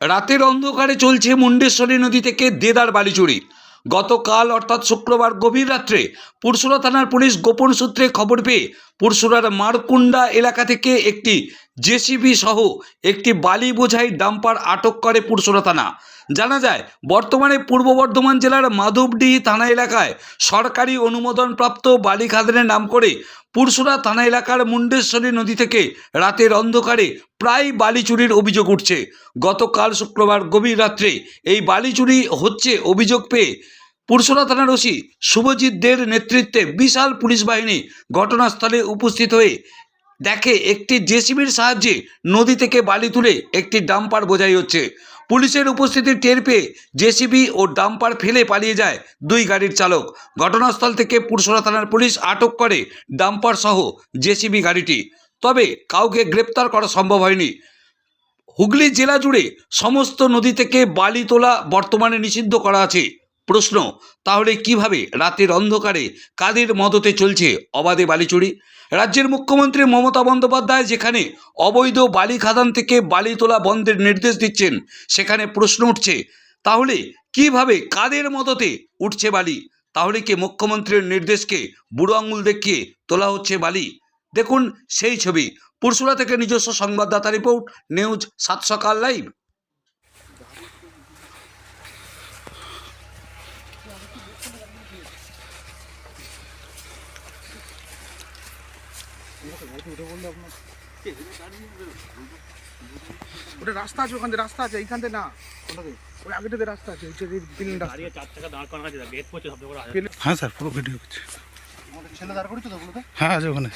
রাতের অন্ধকারে চলছে মুন্ডেশ্বরী নদী থেকে দেদার বালি চুরি গতকাল, অর্থাৎ শুক্রবার গভীর রাত্রে, পুরসুরা থানার পুলিশ গোপন সূত্রে খবর পেয়ে পুরসুরার মারকুন্ডা এলাকা থেকে একটি জেসিবি সহ একটি বালি বোঝাই ডাম্পার আটক করে পুরসুরা থানা। জানা যায়, বর্তমানে পূর্ব বর্ধমান জেলার মাধবডিহি থানা এলাকায় সরকারি অনুমোদনপ্রাপ্ত বালি খাদানের নাম করে পুরসুরা থানা এলাকার মুন্ডেশ্বরী নদী থেকে রাতের অন্ধকারে প্রায় বালি চুরির অভিযোগ উঠছে। গতকাল শুক্রবার গভীর রাত্রে এই বালি চুরি হচ্ছে অভিযোগ পেয়ে পুরসুরা থানার ওসি শুভজিৎ দের নেতৃত্বে বিশাল পুলিশ বাহিনী ঘটনাস্থলে উপস্থিত হয়ে দেখে একটি জেসিবির সাহায্যে নদী থেকে বালি তুলে একটি ডাম্পার বোঝাই হচ্ছে। পুলিশের উপস্থিতি টের পেয়ে জেসিবি ও ডাম্পার ফেলে পালিয়ে যায় দুই গাড়ির চালক। ঘটনাস্থল থেকে পুরসরা থানার পুলিশ আটক করে ডাম্পার সহ জেসিবি গাড়িটি। তবে কাউকে গ্রেপ্তার করা সম্ভব হয়নি। হুগলি জেলা জুড়ে সমস্ত নদী থেকে বালি তোলা বর্তমানে নিষিদ্ধ করা আছে। প্রশ্ন, তাহলে কীভাবে রাতের অন্ধকারে কাদের মদতে চলছে অবাধে বালি চুরি রাজ্যের মুখ্যমন্ত্রী মমতা বন্দ্যোপাধ্যায় যেখানে অবৈধ বালি খাদান থেকে বালি তোলা বন্ধের নির্দেশ দিচ্ছেন, সেখানে প্রশ্ন উঠছে, তাহলে কীভাবে কাদের মদতে উঠছে বালি? তাহলে কি মুখ্যমন্ত্রীর নির্দেশকে বুড়ো আঙুল দেখিয়ে তোলা হচ্ছে বালি? দেখুন সেই ছবি। পুরসুরা থেকে নিজস্ব সংবাদদাতা রিপোর্ট, নিউজ সাত সকাল লাইভ। ওটা রাস্তা আছে ওখান থেকে রাস্তা আছে এইখান থেকে না। ওই আগেটাতে রাস্তা আছে ওই যে বিল্ডিং রাস্তা। চার টাকা দাঁড় করানো আছে বেদ পড়ছে শব্দ হ্যাঁ স্যার পুরো ভিডিও করছি। ছেলে দাঁড় করেছ তো ওগুলোতে? হ্যাঁ আছে ওখানে।